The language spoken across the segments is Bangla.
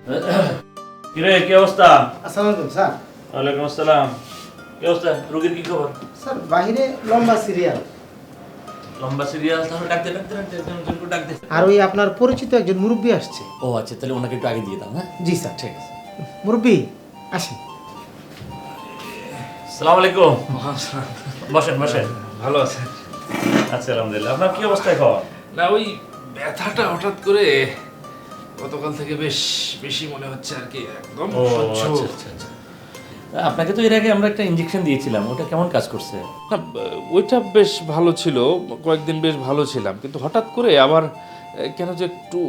কিরে কি অবস্থা? আসসালামু আলাইকুম স্যার। ওয়ালাইকুম আসসালাম। কি অবস্থা? রোগীর কি খবর? স্যার বাইরে লম্বা সিরিয়াল। লম্বা সিরিয়াল? তাহলে ডাকতে ডাকতে ডাকতে একজন একজন ডাকতে। আর ওই আপনার পরিচিত একজন মুরব্বী আসছে। ও আচ্ছা তাহলে ওনাকে একটু আগে দিয়ে দাও হ্যাঁ? জি স্যার। ঠিক আছে। মুরব্বী আসেন। সালাম আলাইকুম। বসেন বসেন। ভালো আছে আচ্ছা আলহামদুলিল্লাহ। আপনার কি অবস্থা এখন না ওই ব্যথাটা হঠাৎ করে গতকাল থেকে বেশ বেশি মনে হচ্ছে আর কি একদম। আচ্ছা আচ্ছা আচ্ছা। আপনাকে তো এর আগে আমরা একটা ইঞ্জেকশন দিয়েছিলাম ওটা কেমন কাজ করছে? না, ওইটা বেশ ভালো ছিল কয়েকদিন বেশ ভালো ছিলাম কিন্তু হঠাৎ করে আবার কেন যে একটু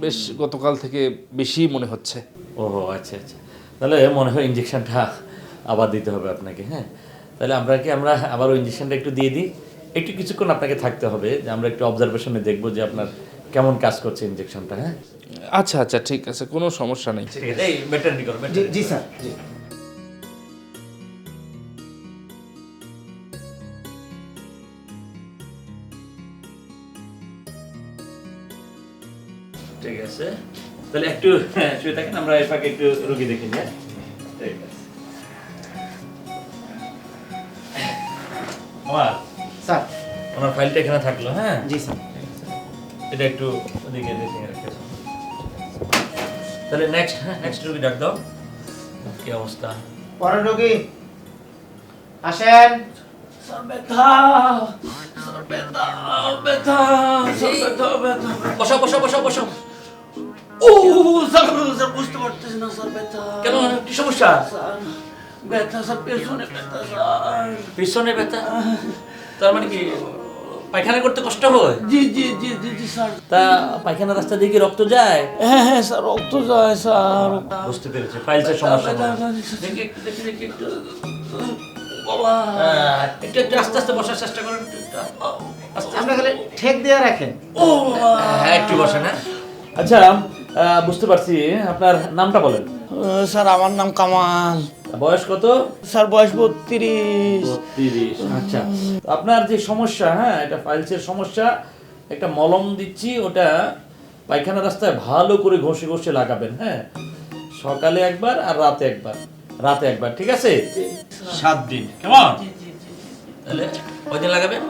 বেশ গতকাল থেকে বেশি মনে হচ্ছে। ও আচ্ছা আচ্ছা। তাহলে মনে হয় ইঞ্জেকশনটা আবার দিতে হবে আপনাকে হ্যাঁ? তাহলে আমরা কি আমরা আবার ওই ইঞ্জেকশনটা একটু দিয়ে দিই? একটু কিছুক্ষণ আপনাকে থাকতে হবে যে আমরা একটু অবজারভেশনে দেখব যে আপনার কেমন কাজ করছে ইঞ্জেকশনটা হ্যাঁ? আচ্ছা আচ্ছা ঠিক আছে কোনো সমস্যা নেই। ঠিক আছে। এই ব্যাটারি করো জি জি স্যার জি। ঠিক আছে। তাহলে একটু হ্যাঁ, শুয়ে থাকেন আমরা এর ফাঁকে একটু রুগী দেখি হ্যাঁ? ঠিক আছে। মামা স্যার। ওনার ফাইলটা এখানে থাকল হ্যাঁ? জি স্যার। এটা একটু ওদিকে দেখে রাখতে তাহলে নেক্সট হ্যাঁ নেক্সট রুগী ডাক দাও। কি অবস্থা? পরের রোগী। আসেন। বসো বসো বসো বসো। ও স্যার স্যার বুঝতে পারতেছি না স্যার ব্যথা। কেন কি সমস্যা? ব্যথা স্যার পেছনে ব্যথা স্যার। পিছনে ব্যথা? তার মানে কি? পায়খানা করতে কষ্ট হয়? জি জি জি জি জি স্যার। তা পায়খানা রাস্তা দিয়ে কি রক্ত যায়? হ্যাঁ হ্যাঁ স্যার রক্ত যায় স্যার। বুঝতে পেরেছি ফাইলসের সমস্যা মনে হয়। ব্যথা, দেখি একটু দেখি দেখি একটু। বাবা। একটু একটু আস্তে আস্তে বসার চেষ্টা করেন। একটু, একটু আস্তে আপনি গেলে ঠেক দিয়ে রাখেন। ও বাবা। হ্যাঁ একটু বসেন হ্যাঁ। আচ্ছা বুঝতে পারছি আপনার নামটা বলেন। স্যার আমার নাম কামাল। বয়স কত? স্যার বয়স বত্রিশ। বত্রিশ আচ্ছা। আপনার যে সমস্যা হ্যাঁ এটা ফাইলসের সমস্যা একটা মলম দিচ্ছি ওটা পায়খানা রাস্তায় ভালো করে ঘষে ঘষে লাগাবেন হ্যাঁ। সকালে একবার আর রাতে একবার রাতে একবার ঠিক আছে? সাত দিন কেমন? তাহলে কয়দিন লাগাবেন?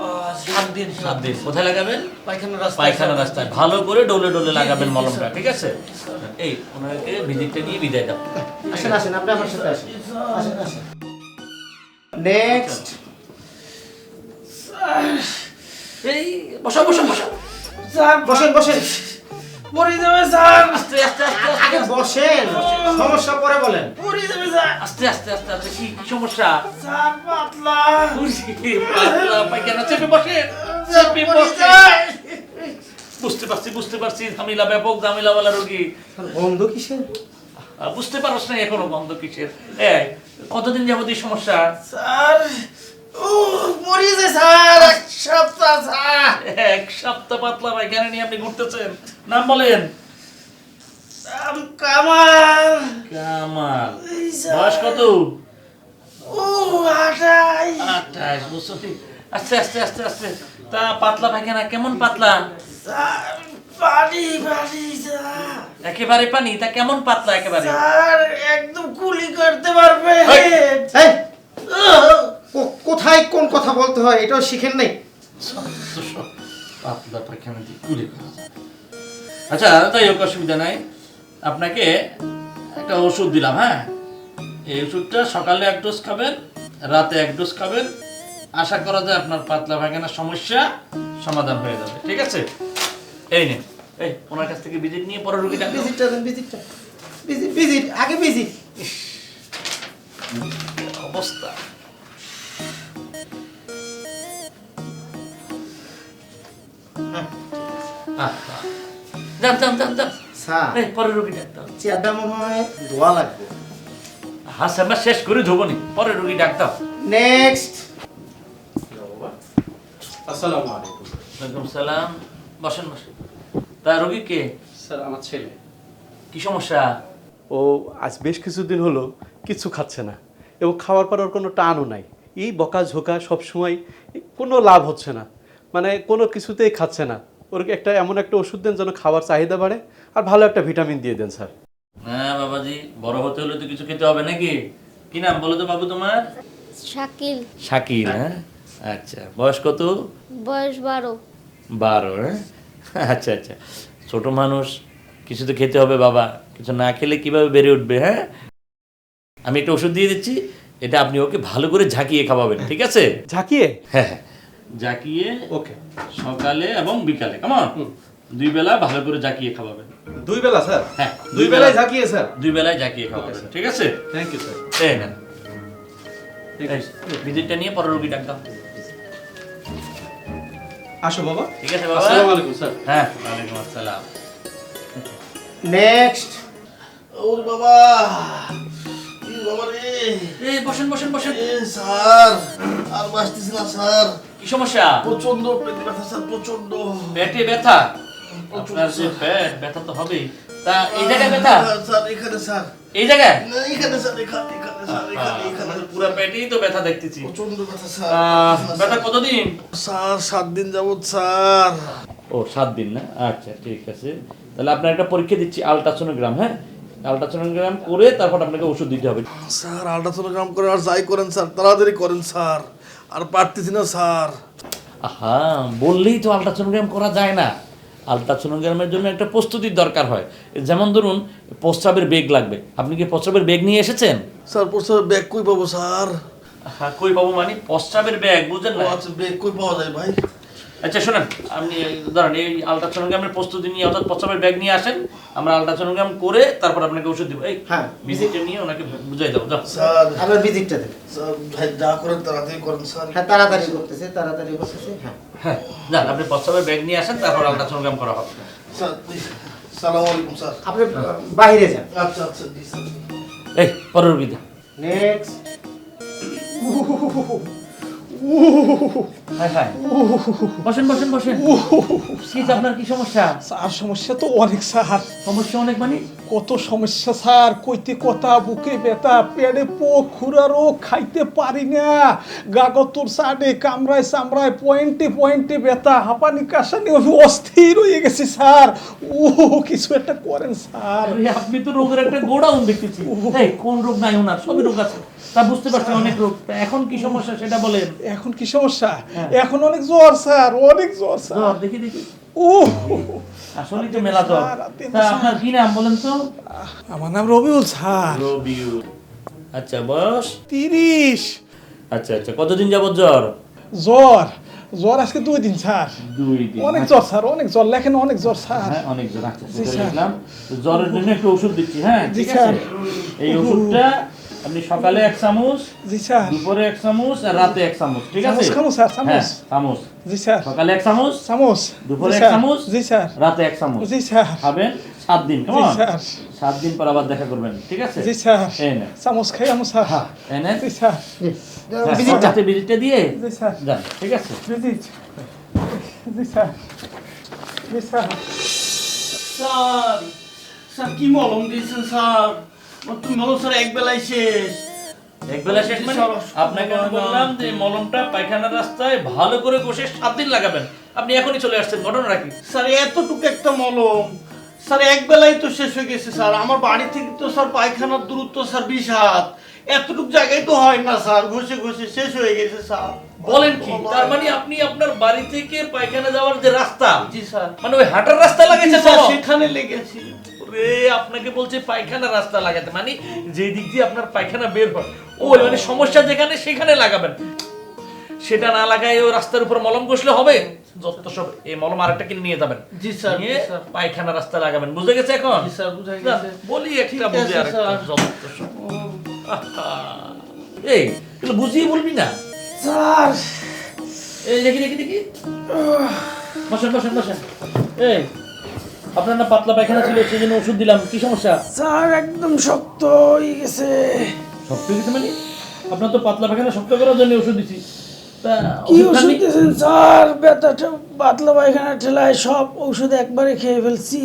সাত দিন। সাত দিন। কোথায় লাগাবেন? পায়খানা রাস্তা পায়খানা রাস্তায়। ভালো করে ডলে ডলে লাগাবেন মলমটা ঠিক আছে? এই ওনাকে ভিজিটটা নিয়ে বিদায় দাও। আসেন আসেন আপনি আমার সাথে আসেন। নেক্সট এই বসো বসো বসো। স্যার বসেন বসেন। মরে যাবে স্যার আস্তে আস্তে আস্তে আগে বসেন। সমস্যা পরে বলেন। মরে যাবে স্যার আস্তে আস্তে আস্তে আস্তে কি কি সমস্যা? স্যার পাতলা। পাতলা পায়খানা চেপে বসে চেপে মরে বসে যায়। বুঝতে পারছি বুঝতে পারছি। ঝামেলা ব্যাপক ঝামেলাওয়ালা রোগী। বন্ধ কিসের? বুঝতে পারছ না এখনও বন্ধ কিসের? এই কতদিন যাবত এই সমস্যা? স্যার ও মরিছে স্যার এক সপ্তাহ স্যার। এক সপ্তাহ পাতলা পায়খানা নিয়ে আপনি ঘুরতেছেন? নাম বলেন। নাম কামাল। কামাল। এই বয়স কত? ও আটাই আঠাশ বছর। আস্তে আস্তে আস্তে আস্তে। তা পাতলা পায়খানা কেমন পাতলা? স্যার পানি পানি স্যার একেবারে পানি? তা কেমন পাতলা একেবারে? স্যার একদম কুলি করতে পারবে। কোথায় কোন কথা বলতে হয়? এটাও শিখেন নাই। পাতলা পায়খানা দিয়ে কুড়ে আচ্ছা তাই হোক অসুবিধা নাই। আপনাকে একটা ওষুধ দিলাম হ্যাঁ? এই ওষুধটা সকালে এক ডোজ খাবেন রাতে এক ডোজ খাবেন। আশা করা যায় আপনার পাতলা পায়খানার সমস্যা সমাধান হয়ে যাবে। ঠিক আছে? এই নিন এই ওনার কাছ থেকে ভিজিট নিয়ে পরে রুগী ডাকবেন ভিজিটটা দেন ভিজিটটা ভিজিট ভিজিট আগে ভিজিট অবস্থা। আহ, আহ। যান যান যান যান স্যার। এই পরে রুগী ডাক্তার চেয়ারটা মনে হয় ধোয়া লাগবে। শেষ করে ধোবনি পরে রুগী ডাক্তার নেক্সট আসসালামু আলাইকুম। ওয়ালাইকুম সালাম। বসেন বসেন। তা রুগী কে? স্যার আমার ছেলে। কি সমস্যা? ও আজ বেশ কিছুদিন হলো কিছু খাচ্ছে না। এবং খাওয়ার পর ওর কোনো টানও নাই। এই বকা ঝোকা সবসময় কোনো লাভ হচ্ছে না। মানে কোনো কিছুতেই খাচ্ছে না। ওর একটা এমন একটা ওষুধ দেন যেন খাওয়ার চাহিদা বাড়ে? আর ভালো একটা ভিটামিন দিয়ে দেন স্যার। হ্যাঁ বাবাজি বড় হতে হলে তো কিছু খেতে হবে নাকি? কি নাম বলো তো বাবু তোমার? শাকিল। শাকিল হ্যাঁ? আচ্ছা বয়স কত? বয়স বারো। বারো হ্যাঁ? আচ্ছা আচ্ছা। ছোট মানুষ কিছু তো খেতে হবে বাবা। কিছু না খেলে কীভাবে বেড়ে উঠবে হ্যাঁ? আমি একটা ওষুধ দিয়ে দিচ্ছি এটা আপনি ওকে ভালো করে ঝাঁকিয়ে খাওয়াবেন ঠিক আছে? ঝাঁকিয়ে? হ্যাঁ হ্যাঁ। ঝাঁকিয়ে ওকে। সকালে এবং বিকালে কেমন? দুই বেলা ভালো করে জাকিয়ে খাওয়াবেন। দুই বেলা স্যার? হ্যাঁ দুই বেলায় ঝাঁকিয়ে স্যার? দুই বেলায় জাকিয়ে খাওয়াবেন ঠিক আছে? থ্যাংক ইউ স্যার এই না ভিজিটটা নিয়ে পরের রুগী ডাক দাও। আসো বাবা। ঠিক আছে বাবা। আসসালামু আলাইকুম স্যার। হ্যাঁ। ওয়ালাইকুম আসসালাম। নেক্সট ওর বাবা কি বাবা রে? এই বসেন বসেন বসেন। স্যার আর বাঁচতেছি না স্যার। কি সমস্যা? প্রচণ্ড পেট ব্যথা স্যার প্রচণ্ড পেটে ব্যথা? আপনার যে পেট ব্যথা তো হবেই। তা এই জায়গায় ব্যথা? স্যার এখানে স্যার। এই জায়গায়? না, এখানে স্যার এখানে এখানে স্যার এখানে এখানে। পুরো পেটেই তো ব্যথা দেখতেছি। প্রচণ্ড ব্যথা স্যার ব্যথা। কতদিন? স্যার সাত দিন যাবত স্যার। ও সাত দিন না? আচ্ছা ঠিক আছে। তাহলে আপনার একটা পরীক্ষা দিচ্ছি আলট্রাসোনোগ্রাম হ্যাঁ? আলট্রাসোনোগ্রাম করে তারপর আপনাকে ওষুধ দিতে হবে। স্যার আল্ট্রাসোনোগ্রাম করে আর যাই করেন স্যার তাড়াতাড়ি করেন স্যার। আর পারতেছি না স্যার। আহা বললেই তো আলট্রাসোনোগ্রাম করা যায় না। আলট্রাসোনোগ্রামের জন্য একটা প্রস্তুতির দরকার হয়। যেমন ধরুন প্রস্রাবের বেগ লাগবে। আপনি কি প্রস্রাবের বেগ নিয়ে এসেছেন? স্যার প্রস্রাবের বেগ কই পাবো স্যার? হ্যাঁ কই পাবো মানে প্রস্রাবের ব্যাগ বুঝেন না। আচ্ছা বেগ কই পাওয়া যায় ভাই? আচ্ছা শোনেন আপনি ধরেন এই আলট্রাসোনোগ্রামের প্রস্তুতি নিয়ে অর্থাৎ প্রস্রাবের ব্যাগ নিয়ে আসেন আমরা আলট্রাসোনোগ্রাম করে তারপর আপনাকে ওষুধ দেবো। এই হ্যাঁ। ভিজিটটা নিয়ে ওনাকে বুঝাই দেবো যাও। স্যার। আবার ভিজিটটা স্যার ভাই যা করেন তাড়াতাড়ি করেন স্যার। হ্যাঁ তাড়াতাড়ি করতেছে তাড়াতাড়ি করতেছে হ্যাঁ। হ্যাঁ যান আপনি প্রস্রাবের ব্যাগ নিয়ে আসেন তারপর আলট্রাসোনোগ্রাম করা হবে। স্যার সালাম আলাইকুম স্যার। আপনি বাইরে যান। আচ্ছা আচ্ছা জি স্যার। এই পরের রুগীতে নেক্সট বসেন বসেন বসেন। আপনার কি সমস্যা? স্যার সমস্যা তো অনেক স্যার। সমস্যা অনেক মানে? কত সমস্যা স্যার? কইতে কথা বুকে ব্যথা পেটে পোক খুরা রোগ খাইতে পারি না। গাগতর সাডে কামড়ায় চামড়ায় পয়েন্টে পয়েন্টে ব্যথা হাঁপানি কাশানি আমি অস্থির হয়ে গেছি স্যার। ও কিছু একটা করেন স্যার। আপনি তো রোগের একটা গোডাউন দেখতেছি। কোন রোগ নাই ওনার সবই রোগ আছে। তা বুঝতে পারছেন অনেক রোগ। এখন কি সমস্যা সেটা বলেন। এখন কি সমস্যা? এখন অনেক জ্বর স্যার অনেক জ্বর স্যার। দেখি দেখি। ও আসলেই তো মেলা জ্বর স্যার, আপনার কি নাম বলেন তো? আমার নাম রবিউল স্যার। রবিউ আচ্ছা বয়স? তিরিশ। আচ্ছা আচ্ছা কতদিন যাবত জ্বর? জ্বর। জ্বর আজকে দুই দিন স্যার। দুই দিন অনেক জ্বর স্যার অনেক জ্বর লেখেন অনেক জ্বর স্যার। হ্যাঁ অনেক জ্বর আচ্ছা জ্বরের জন্য একটু ওষুধ দিচ্ছি হ্যাঁ ঠিক আছে? এই ওষুধটা আপনি সকালে এক চামচ জি স্যার। দুপুরে এক চামচ আর রাতে এক চামচ ঠিক আছে? চামচ স্যার, চামচ। হ্যাঁ, চামচ। জি স্যার। সকালে এক চামচ চামচ। দুপুরে এক। চামচ জি স্যার। রাতে এক চামচ। জি স্যার। খাবেন সাত দিন জি স্যার। সাত দিন পর আবার দেখা করবেন ঠিক আছে? জি স্যার। এই নেন। চামচ খাই আমো স্যার। এই নেন। জি স্যার। হ্যাঁ, ভিজিটটা ভিজিটটা দিয়ে জি স্যার। যান ঠিক আছে? ভিজিট জি স্যার। জি স্যার। স্যার স্যার কি মলম দিয়েছেন স্যার? আমার তো মলম এক বেলায় শেষ। এক বেলা শেষ মানে আপনাকে আমি বললাম যে মলমটা পায়খানা রাস্তায় ভালো করে কষে সাত দিন লাগাবেন। আপনি এখনই চলে আসছেন ঘটনা রাখি স্যার এতটুকু একটা মলম। স্যার এক বেলায় তো শেষ হয়ে গেছে স্যার। আমার বাড়ি থেকে তো স্যার পায়খানার দূরত্ব স্যার বিশ হাত এতটুকু জায়গায় তো হয় না স্যার। ঘষে ঘষে শেষ হয়ে গেছে স্যার। বলেন কি তার মানে আপনি আপনার বাড়ি থেকে পায়খানা যাওয়ার যে রাস্তা জি স্যার। মানে ওই হাঁটার রাস্তা লাগাইছে স্যার সেখানে লেগেছি। রে আপনাকে বলছে পায়খানা রাস্তা লাগাতে। মানে যে দিক দিয়ে আপনার পায়খানা বের হয় ওই মানে সমস্যা যেখানে সেখানে লাগাবেন। সেটা না লাগায় ও রাস্তার উপর মলম ঘষলে হবে? যত সব এই মলম আরেকটা কিনে নিয়ে যাবেন। জি স্যার, নিয়ে পায়খানা রাস্তা লাগাবেন। বুঝে গেছে এখন? জি স্যার বুঝা গেছে। বলি একটা বুঝে আরেকটা যত সব। এই এগুলো বুঝিয়ে বলবি না? স্যার। এই দেখি দেখি দেখি। বসেন বসেন বসেন। এই আপনার না পাতলা পায়খানা ছিল সেই জন্য ওষুধ দিলাম। কি সমস্যা? স্যার একদম শক্ত হয়ে গেছে। শক্ত হয়ে গেছে মানে? আপনার তো পাতলা পায়খানা শক্ত করার জন্য ওষুধ দিছি তা কি ওষুধ দিয়েছেন স্যার? ব্যথাটা পাতলা পায়খানা ঠেলায় সব ওষুধ একবারে খেয়ে ফেলছি।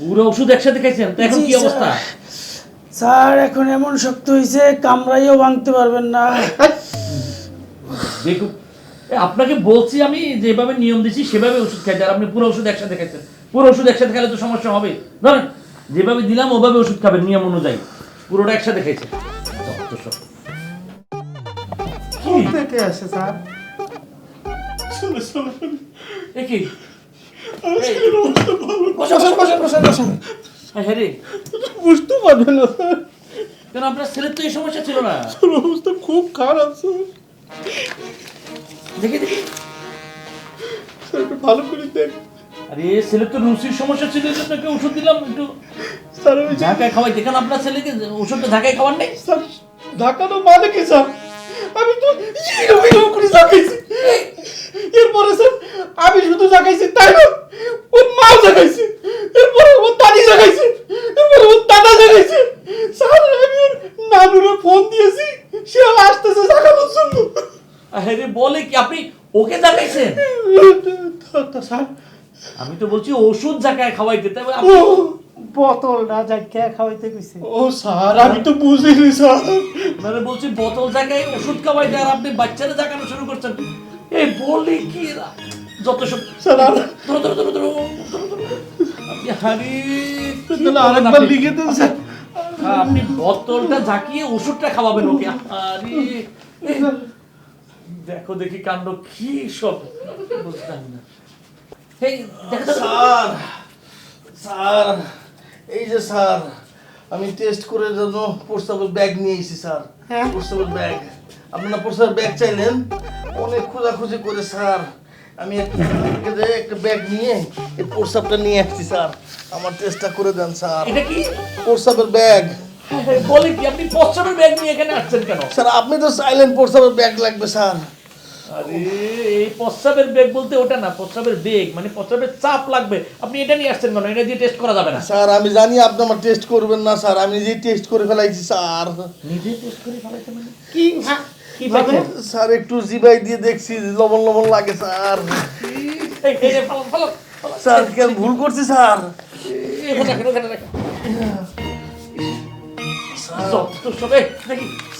পুরো ওষুধ একসাথে খাইছেন? তো এখন কি অবস্থা? স্যার এখন এমন শক্ত হয়েছে কামড়াইও ভাঙতে পারবেন না। দেখুন আপনাকে বলছি আমি যেভাবে নিয়ম দিচ্ছি সেভাবে ওষুধ খাইতে। আর আপনি পুরো ওষুধ একসাথে খাইছেন। পুরো ওষুধ একসাথে খেলে তো সমস্যা হবে ধরেন যেভাবে দিলাম ওভাবে ওষুধ খাবেন নিয়ম অনুযায়ী। পুরোটা একসাথে থেকে আসে স্যার? কি? হ্যাঁ বুঝতে পারবে না স্যার। কেন আপনার ছেলের তো এই সমস্যা ছিল না? অবস্থা খুব খারাপ স্যার। দেখি দেখি ভালো করে দেখ। আরে ছেলের তো রুচির সমস্যা ছিল ওষুধ দিলাম একটু স্যার যে খাওয়াই। দেখেন আপনার ছেলেকে ওষুধটা ঝাঁকায় খাওয়ার নেই? স্যার ঢাকানো মানে কি স্যার। আমি তো এরকম এরকম করে জাগাইছি এরপরে স্যার আমি শুধু জাগাইছি তাই না? ওর মাও জাগাইছে এরপরে ওর দাদি জাগাইছে এরপরে ওর দাদা জাগাইছে স্যার আমি ওর নানুরে ফোন দিয়েছি। সে আসতেছে জাগানোর জন্য। আরে বলে কি? আপনি ওকে জাগাইছেন তা- তা স্যার আমি তো বলছি ওষুধ জায়গায় খাওয়াইতে তবে বোতলটা যাই কে খাওয়াইতে কইছে। ও স্যার আমি তো বুঝিনি স্যার। মানে বলছি বোতল জায়গায় ওষুধ খাওয়াইতে আর আপনি বাচ্চারা জাগানো শুরু করছেন। এই বলে কি? যত সব স্যার ধরো ধরো ধরো ধরো। আপনি হারি তাহলে আরেকবার আপনি? লিখে দেন স্যার। আপনি বোতলটা ঝাঁকিয়ে ওষুধটা খাওয়াবেন ওকে। আরে দেখো দেখি কাণ্ড কি সব। বুঝলাম না। এই। স্যার স্যার এই যে স্যার আমি টেস্ট করে জন্য প্রস্তাবের ব্যাগ নিয়ে এসেছি স্যার। প্রস্তাবের ব্যাগ আপনারা প্রস্তাবের ব্যাগ চাইলেন? অনেক খোঁজাখুঁজি করে স্যার। আমি একটা একটা ব্যাগ নিয়ে এই প্রস্তাবটা নিয়ে আসছি স্যার। আমার টেস্টটা করে দেন স্যার। এটা কি? প্রস্তাবের ব্যাগ বলে কি আপনি পশ্চামের ব্যাগ নিয়ে এখানে আসছেন কেন? স্যার আপনি তো চাইলেন প্রস্তাবের ব্যাগ লাগবে স্যার। আরে এই প্রস্রাবের বেগ বলতে ওটা না প্রস্রাবের বেগ মানে প্রস্রাবের চাপ লাগবে। আপনি এটা নিয়ে আসছেন কেন? এটা দিয়ে টেস্ট করা যাবে না। স্যার আমি জানি আপনি আমার টেস্ট করবেন না স্যার। আমি নিজেই টেস্ট করে ফেলাইছি স্যার। নিজে টেস্ট করে ফেলাইতে মানে? কি কি স্যার একটু জিবাই দিয়ে দেখছি লবণ লবণ লাগে স্যার। স্যার কেন ভুল করছি স্যার।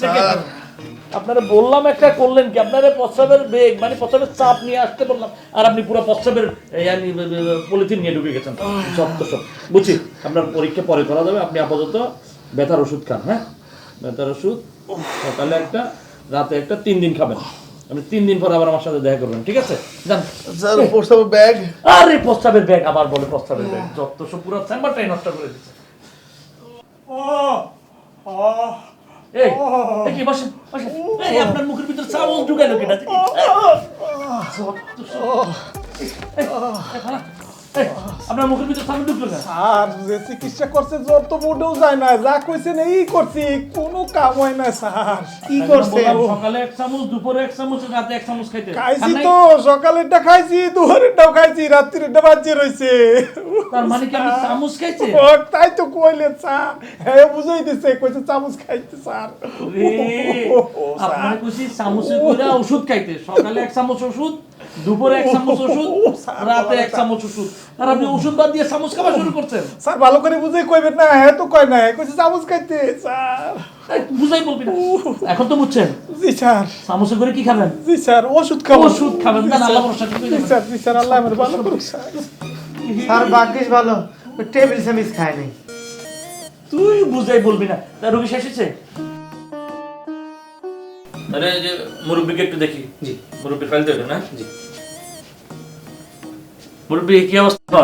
স্যার। আপনারা বললাম একটা করলেন কি? আপনারা প্রস্রাবের বেগ মানে প্রস্রাবের চাপ নিয়ে আসতে বললাম আর আপনি পুরো প্রস্রাবের পলিথিন নিয়ে ঢুকে গেছেন। সব সব বুঝছি আপনার পরীক্ষা পরে করা যাবে আপনি আপাতত ব্যথার ওষুধ খান হ্যাঁ? ব্যথার ওষুধ সকালে একটা রাতে একটা তিন দিন খাবেন। আপনি তিন দিন পর আবার আমার সাথে দেখা করবেন ঠিক আছে? যান। স্যার প্রস্তাবের ব্যাগ? আরে প্রস্তাবের ব্যাগ আবার বলে প্রস্তাবের ব্যাগ। যত সব পুরো চেম্বারটাই নষ্ট করে দিচ্ছে। এই এই কি বসেন বসেন এই আপনার মুখের ভিতর চামচ ঢুকালো কেটা আপনার মুখের ভিতর চামচ ঢুকলো না আর যে চিকিৎসা করছে জ্বর তো মোটেও যায় না। যা কইছেন এই করছি কোনো কাম হয় না স্যার। কি করছে সকালে এক চামচ দুপুরে এক চামচ রাতে এক চামচ খাইতে। খাইছি তো সকালেরটা খাইছি দুপুরেরটাও খাইছি রাত্রিরটা বাজে রয়েছে তার মানে কি আপনি চামচ খাইছে? তাই তো কইলে স্যার। হ্যাঁ বুঝাই দিছে কইছে চামচ খাইতে স্যার। আপনার খুশি চামচে করে ওষুধ খাইতে। সকালে এক চামচ ওষুধ দুপুরে এক চামচ ওষুধ রাতে এক চামচ ওষুধ। আর আপনি ওষুধ বাদ দিয়ে চামচ খাওয়া শুরু করছেন? স্যার ভালো করে বুঝাই কইবেন না হ্যাঁ তো কয় না কইছে চামচ খাইতে স্যার। বুঝাই বলবি না। এখন তো বুঝছেন। জি স্যার। চামচে করে কি খাবেন? জি স্যার ওষুধ খাব। ওষুধ খাবেন না আল্লাহ ভরসা জি স্যার জি স্যার আল্লাহ আমার ভালো করুক স্যার। স্যার ভাগ্যিস ভালো। টেবিল সামিস খায় নাই। তুই বুঝাই বলবি না। তা রোগী শেষ হয়েছে? আরে যে মুরব্বীকে একটু দেখি। জি। মুরব্বী ফাইল দেবে না? জি। মুরব্বী কি অবস্থা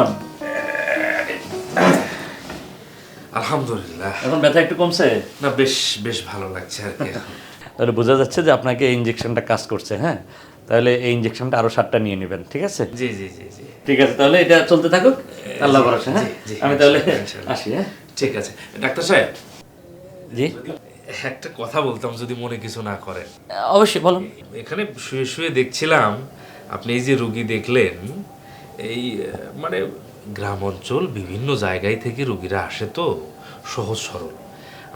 আলহামদুলিল্লাহ। এখন ব্যথা একটু কমছে? না বেশ বেশ ভালো লাগছে আর কি। তাহলে বোঝা যাচ্ছে যে আপনাকে এই ইঞ্জেকশনটা কাজ করছে হ্যাঁ? তাহলে এই ইঞ্জেকশনটা আরও সাতটা নিয়ে নেবেন ঠিক আছে? জি জি জি জি। ঠিক আছে তাহলে এটা চলতে থাকুক। আল্লাহ ভরসা হ্যাঁ? আমি তাহলে আসি হ্যাঁ? ঠিক আছে। ডাক্তার সাহেব? জি? একটা কথা বলতাম যদি মনে কিছু না করেন অবশ্যই বলুন। এখানে শুয়ে শুয়ে দেখছিলাম আপনি এই যে রুগী দেখলেন এই মানে গ্রাম অঞ্চল বিভিন্ন জায়গায় থেকে রুগীরা আসে তো, সহজ সরল।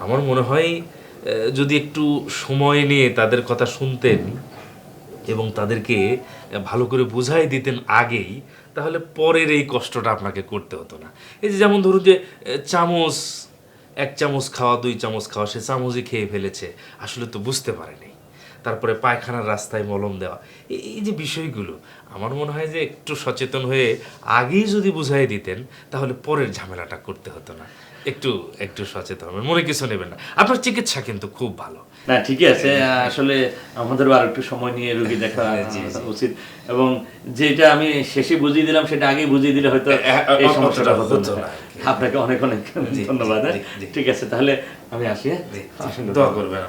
আমার মনে হয় যদি একটু সময় নিয়ে তাদের কথা শুনতেন এবং তাদেরকে ভালো করে বুঝাই দিতেন আগেই, তাহলে পরের এই কষ্টটা আপনাকে করতে হতো না। এই যে যেমন ধরুন যে চামচ, এক চামচ খাওয়া, দুই চামচ খাওয়া, সে চামচই খেয়ে ফেলেছে, আসলে তো বুঝতে পারেনি। তারপরে পায়খানার রাস্তায় মলম দেওয়া। এই যে বিষয়গুলো আমার মনে হয় যে একটু সচেতন হয়ে আগেই যদি বুঝাই দিতেন তাহলে পরের ঝামেলাটা করতে হতো না। একটু একটু সচেতন হবেন মনে কিছু নেবেন না। আপনার চিকিৎসা কিন্তু খুব ভালো। না ঠিকই আছে। আসলে আমাদেরও আর একটু সময় নিয়ে রোগী দেখা উচিত। এবং যেটা আমি শেষে বুঝিয়ে দিলাম সেটা আগেই বুঝিয়ে দিলে হয়তো হ্যাঁ, এই সমস্যাটা হতো না। আপনাকে অনেক অনেক ধন্যবাদ হ্যাঁ? ঠিক আছে তাহলে আমি আসি হ্যাঁ? দোয়া করবেন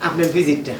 আপনার ভিজিটটা